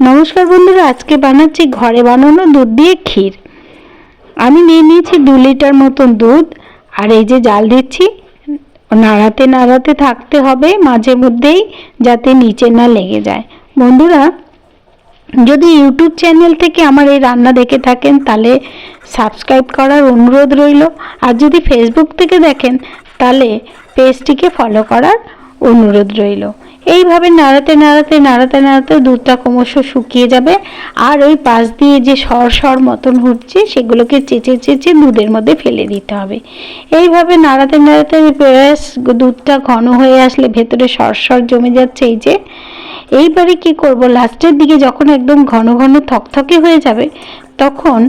নমস্কার বন্ধুরা, আজকে বানাচ্ছি ঘরে বানানো দুধ দিয়ে ক্ষীর। আমি নিয়ে নিয়েছি দু লিটার মতন দুধ, আর এই যে জাল দিচ্ছি, নাড়াতে নাড়াতে থাকতে হবে মাঝে মধ্যেই যাতে নিচে না লেগে যায়। বন্ধুরা, যদি ইউটিউব চ্যানেল থেকে আমার এই রান্না দেখে থাকেন, তাহলে সাবস্ক্রাইব করার অনুরোধ রইল। আর যদি ফেসবুক থেকে দেখেন, তাহলে পেজটিকে ফলো করার অনুরোধ রইল। এইভাবে নাড়াতে নাড়াতে নাড়াতে নাড়াতে দুধটা ক্রমশ শুকিয়ে যাবে। আর ওই পাশ দিয়ে যে সর সর মতন হচ্ছে সেগুলোকে চেঁচে চেঁচে দুধের মধ্যে ফেলে দিতে হবে। এইভাবে নাড়াতে নাড়াতে ব্যাস, দুধটা ঘন হয়ে আসলে ভেতরে সর সর জমে যাচ্ছে এই যে। এইবারে কি করব? লাস্টের দিকে যখন একদম ঘন ঘন থকথকে হয়ে যাবে, তখন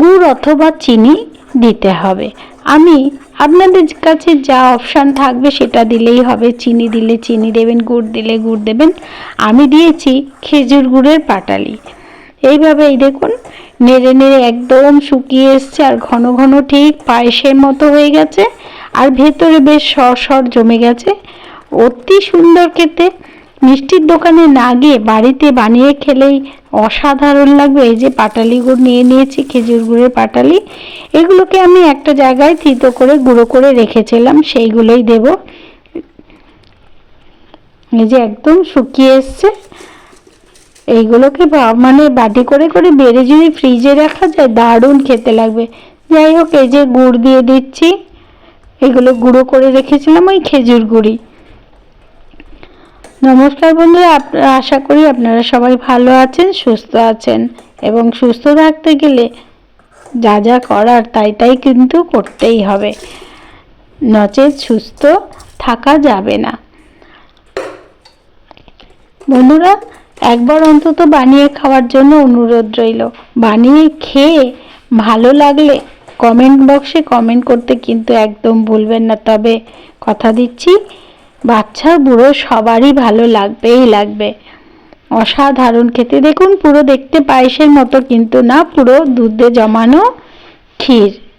গুড় অথবা চিনি দিতে হবে। আমি আপনাদের কাছে যা অপশান থাকবে সেটা দিলেই হবে। চিনি দিলে চিনি দেবেন, গুড় দিলে গুড় দেবেন। আমি দিয়েছি খেজুর গুড়ের পাটালি। এইভাবে এই দেখুন, নেড়ে নেড়ে একদম শুকিয়ে এসছে আর ঘন ঘন ঠিক পায়েসের মতো হয়ে গেছে। আর ভেতরে বেশ সর সর জমে গেছে। অতি সুন্দর খেতে। মিষ্টির দোকানে না গিয়ে বাড়িতে বানিয়ে খেলেই অসাধারণ লাগবে। এই যে পাটালি গুড় নিয়ে নিয়েছি, খেজুর গুড়ের পাটালি। এগুলোকে আমি একটা জায়গায় থিতো করে, গুঁড়ো করে রেখেছিলাম, সেইগুলোই দেব। এই যে একদম শুকিয়ে এসছে। এইগুলোকে মানে বাটি করে করে বেড়ে যদি ফ্রিজে রাখা যায়, দারুণ খেতে লাগবে। যাই হোক, এই যে গুড় দিয়ে দিচ্ছি। এগুলো গুঁড়ো করে রেখেছিলাম ওই খেজুর গুড়ি। নমস্কার বন্ধুরা আশা করি আপনারা সবাই ভালো আছেন, সুস্থ আছেন এবং সুস্থ থাকতে গেলে যা যা করার তাই তাই কিন্তু করতেই হবে। নচেত সুস্থ থাকা যাবে না। বন্ধুরা, একবার অন্তত বানিয়ে খাওয়ার জন্য অনুরোধ রইল। বানিয়ে খেয়ে ভালো লাগলে কমেন্ট বক্সে কমেন্ট করতে কিন্তু একদম ভুলবেন না। তবে কথা দিচ্ছি বাচ্চা বুড়ো সবারই ভালো লাগবেই লাগবে। অসাধারণ খেতে। দেখুন, পুরো দেখতে পায়েসের মতো কিন্তু না, পুরো দুধে জমানো ক্ষীর।